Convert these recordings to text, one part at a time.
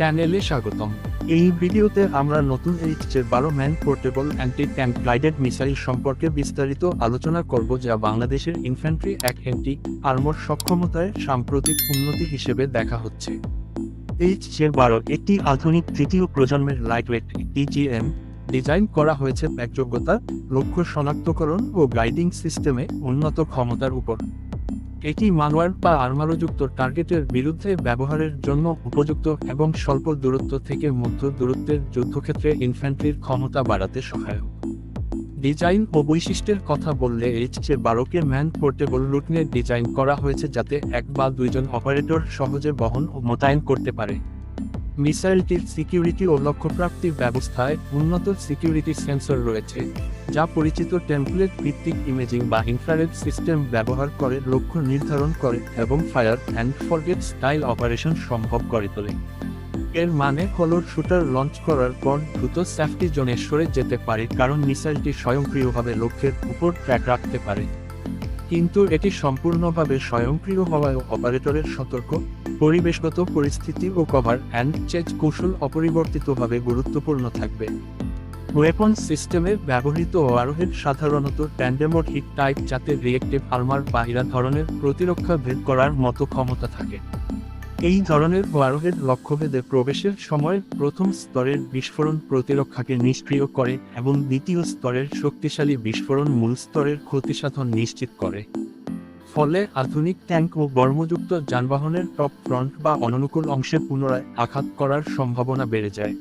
চ্যানেলে স্বাগতম। এই ভিডিওতে আমরা নতুন এইচ বারো man portable anti tank guided missile সম্পর্কে বিস্তারিত আলোচনা করব যা বাংলাদেশের ইনফ্যান্ট্রি এক অ্যান্টি আর্মোর সক্ষমতায় সাম্প্রতিক উন্নতি হিসেবে দেখা হচ্ছে। এইচ বারো একটি আধুনিক তৃতীয় প্রজন্মের লাইটওয়েট টিজিএম ডিজাইন করা হয়েছে ব্যাকযোগ্যতা লক্ষ্য শনাক্তকরণ ও গাইডিং সিস্টেমে উন্নত ক্ষমতার উপর। এটি মানওয়ার বা আর্মারোযুক্ত টার্গেটের বিরুদ্ধে ব্যবহারের জন্য উপযুক্ত এবং স্বল্প দূরত্ব থেকে মধ্য দূরত্বের যুদ্ধক্ষেত্রে ইনফ্যান্ট্রির ক্ষমতা বাড়াতে সহায়ক। ডিজাইন ও বৈশিষ্ট্যের কথা বললে এইচ চে বারোকে ম্যান পোর্টেবল রুটনে ডিজাইন করা হয়েছে যাতে এক বা দুইজন অপারেটর সহজে বহন ও মোতায়েন করতে পারে। মিসাইলটির সিকিউরিটি ও লক্ষ্যপ্রাপ্তি ব্যবস্থায় উন্নত সিকিউরিটি সেন্সর রয়েছে, যা পরিচিত টেমপ্লেট ভিত্তিক ইমেজিং বা ইনফ্রারেড সিস্টেম ব্যবহার করে লক্ষ্য নির্ধারণ করে এবং fire and forget style operation সম্ভব করে তোলে। এর মানে হল শুটার লঞ্চ করার পর দ্রুত সেফটি জোনে সরে যেতে পারে, কারণ মিসাইলটি স্বয়ংক্রিয়ভাবে লক্ষ্যের উপর ট্র্যাক রাখতে পারে। কিন্তু এটি সম্পূর্ণভাবে স্বয়ংক্রিয় হওয়ায় অপারেটরের সতর্ক, পরিবেশগত পরিস্থিতি ও কভার অ্যান্ড চেঞ্জ কৌশল অপরিবর্তিতভাবে গুরুত্বপূর্ণ থাকবে। ওয়েপন সিস্টেমে ব্যবহৃত আরোহের সাধারণত ট্যান্ডেমোড হিট টাইপ যাতে রিয়েক্টিভ আর্মার বাহিরা ধরনের প্রতিরক্ষা ভেদ করার মতো ক্ষমতা থাকে। এই ধরনের ওয়ারহেড লক্ষ্যভেদে প্রবেশের সময় প্রথম স্তরের বিস্ফোরণ প্রতিরক্ষাকে নিষ্ক্রিয় করে এবং দ্বিতীয় স্তরের শক্তিশালী বিস্ফোরণ মূল স্তরের ক্ষতিসাধন নিশ্চিত করে। ফলে আধুনিক ট্যাঙ্ক ও বর্মযুক্ত যানবাহনের টপ ফ্রন্ট বা অননুকূল অংশে পুনরায় আঘাত করার সম্ভাবনা বেড়ে যায়।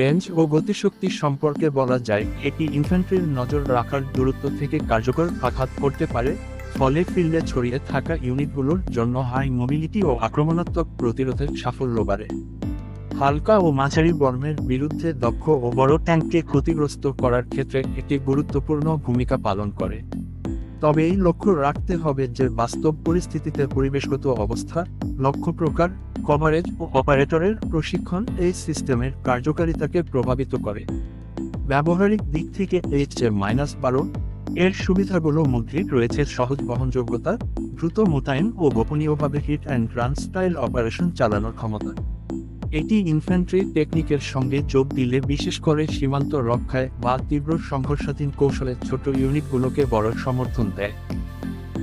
রেঞ্জ ও গতিশক্তি সম্পর্কে বলা যায়, এটি ইনফ্যান্ট্রির নজর রাখার দূরত্ব থেকে কার্যকর আঘাত করতে পারে ফলে ফিল্ডে ছড়িয়ে থাকা ইউনিটগুলোর জন্য হাই মোবিলিটি ও আক্রমণাত্মক প্রতিরোধের সাফল্য বাড়ে। হালকা ও মাঝারি বর্মের বিরুদ্ধে দক্ষ ও বড় ট্যাঙ্ককে ক্ষতিগ্রস্ত করার ক্ষেত্রে একটি গুরুত্বপূর্ণ ভূমিকা পালন করে। তবে এই লক্ষ্য রাখতে হবে যে বাস্তব পরিস্থিতিতে পরিবেশগত অবস্থা, লক্ষ্য প্রকার কভারেজ ও অপারেটরের প্রশিক্ষণ এই সিস্টেমের কার্যকারিতাকে প্রভাবিত করে। ব্যবহারিক দিক থেকে এইচ এ মাইনাস বারো এর সুবিধাগুলো মধ্যে রয়েছে সহজ বহনযোগ্যতা, দ্রুত মোতায়েন ও গোপনীয়ভাবে hit and run style operation চালানোর ক্ষমতা। এটি ইনফ্যান্ট্রি টেকনিকের সঙ্গে যোগ দিলে বিশেষ করে সীমান্ত রক্ষায় বা তীব্র সংঘর্ষাধীন কৌশলের ছোট ইউনিটগুলোকে বড় সমর্থন দেয়।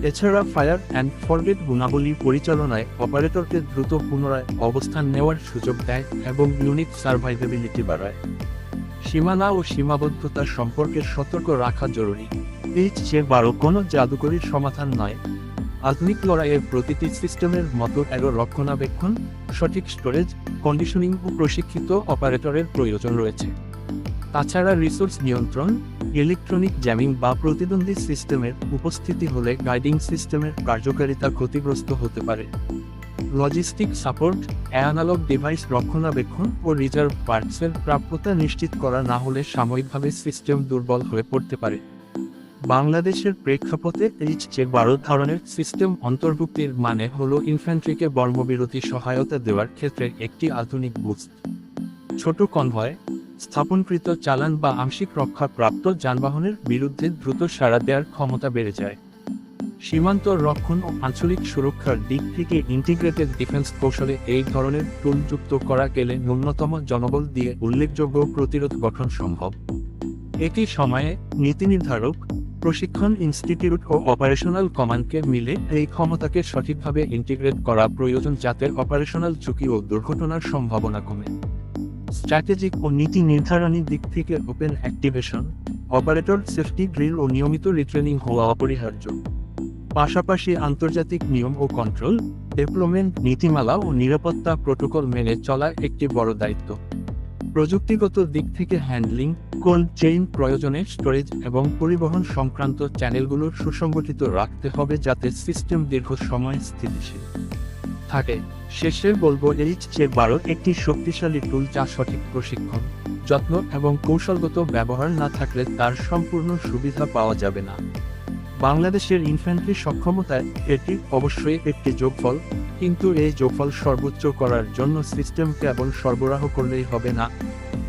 এছাড়া ফায়ার অ্যান্ড ফরগেট গুণাবলী পরিচালনায় অপারেটরকে দ্রুত পুনরায় অবস্থান নেওয়ার সুযোগ দেয় এবং ইউনিট সার্ভাইভেবিলিটি বাড়ায়। সীমানা ও সীমাবদ্ধতা সম্পর্কে সতর্ক রাখা জরুরি। এইচ যে বারো কোনো জাদুকরীর সমাধান নয়। আধুনিক লড়াইয়ের প্রতিটি সিস্টেমের মতো এরো রক্ষণাবেক্ষণ, সঠিক স্টোরেজ, কন্ডিশনিং ও প্রশিক্ষিত অপারেটরের প্রয়োজন রয়েছে। তাছাড়া রিসোর্স নিয়ন্ত্রণ, ইলেকট্রনিক জ্যামিং বা প্রতিদ্বন্দ্বী সিস্টেমের উপস্থিতি হলে গাইডিং সিস্টেমের কার্যকারিতা ক্ষতিগ্রস্ত হতে পারে। লজিস্টিক সাপোর্ট, অ্যানালগ ডিভাইস রক্ষণাবেক্ষণ ও রিজার্ভ পার্টসের প্রাপ্যতা নিশ্চিত করা না হলে সাময়িকভাবে সিস্টেম দুর্বল হয়ে পড়তে পারে। বাংলাদেশের প্রেক্ষাপটে এইচ যে বারো ধরনের সিস্টেম অন্তর্ভুক্তির মানে হল ইনফ্যান্ট্রিকে বর্মবিরতি সহায়তা দেওয়ার ক্ষেত্রে একটি আধুনিক বুস্ট ছোট কনভয় স্থাপনকৃত চালান বা আংশিক রক্ষা প্রাপ্ত যানবাহনের বিরুদ্ধে দ্রুত সাড়া দেওয়ার ক্ষমতা বেড়ে যায়। সীমান্ত রক্ষণ ও আঞ্চলিক সুরক্ষার দিক থেকে ইন্টিগ্রেটেড ডিফেন্স কৌশলে এই ধরনের টুল যুক্ত করা গেলে ন্যূনতম জনবল দিয়ে উল্লেখযোগ্য প্রতিরোধ গঠন সম্ভব। একই সময়ে নীতি নির্ধারক প্রশিক্ষণ ইনস্টিটিউট ও অপারেশনাল কমান্ডকে মিলে এই ক্ষমতাকে সঠিকভাবে ইন্টিগ্রেট করা প্রয়োজন যাতে অপারেশনাল ঝুঁকি ও দুর্ঘটনার সম্ভাবনা কমে। স্ট্র্যাটেজিক ও নীতি নির্ধারণী দিক থেকে open activation, operator safety drill ও নিয়মিত রিট্রেনিং হওয়া অপরিহার্য। পাশাপাশি আন্তর্জাতিক নিয়ম ও কন্ট্রোল ডেভেলপমেন্ট নীতিমালা ও নিরাপত্তা প্রোটোকল মেনে চলা একটি বড় দায়িত্ব। প্রযুক্তিগত দিক থেকে হ্যান্ডলিং কোল্ড চেইন প্রয়োজনে স্টোরেজ এবং পরিবহন সংক্রান্ত চ্যানেলগুলোর সুসংগঠিত রাখতে হবে যাতে সিস্টেম দীর্ঘ সময় স্থিতিশীল থাকে। শেষে বলব এইচ যে বারো একটি শক্তিশালী টুল যা সঠিক প্রশিক্ষণ, যত্ন এবং কৌশলগত ব্যবহার না থাকলে তার সম্পূর্ণ সুবিধা পাওয়া যাবে না। বাংলাদেশের ইনফ্যান্ট্রি সক্ষমতায় এটি অবশ্যই একটি যোগফল। কিন্তু এই যোগফল সর্বোচ্চ করার জন্য সিস্টেম কেবল সরবরাহ করলেই হবে না।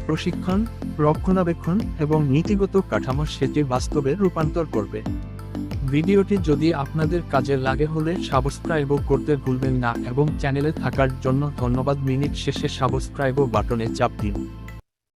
প্রশিক্ষণ, রক্ষণাবেক্ষণ এবং নীতিগত কাঠামো সেটি বাস্তবে রূপান্তর করবে। ভিডিওটি যদি আপনাদের কাজে লাগে হলে সাবস্ক্রাইবও করতে ভুলবেন না এবং চ্যানেলে থাকার জন্য ধন্যবাদ। মিনিট শেষে সাবস্ক্রাইবও বাটনে চাপ দিন।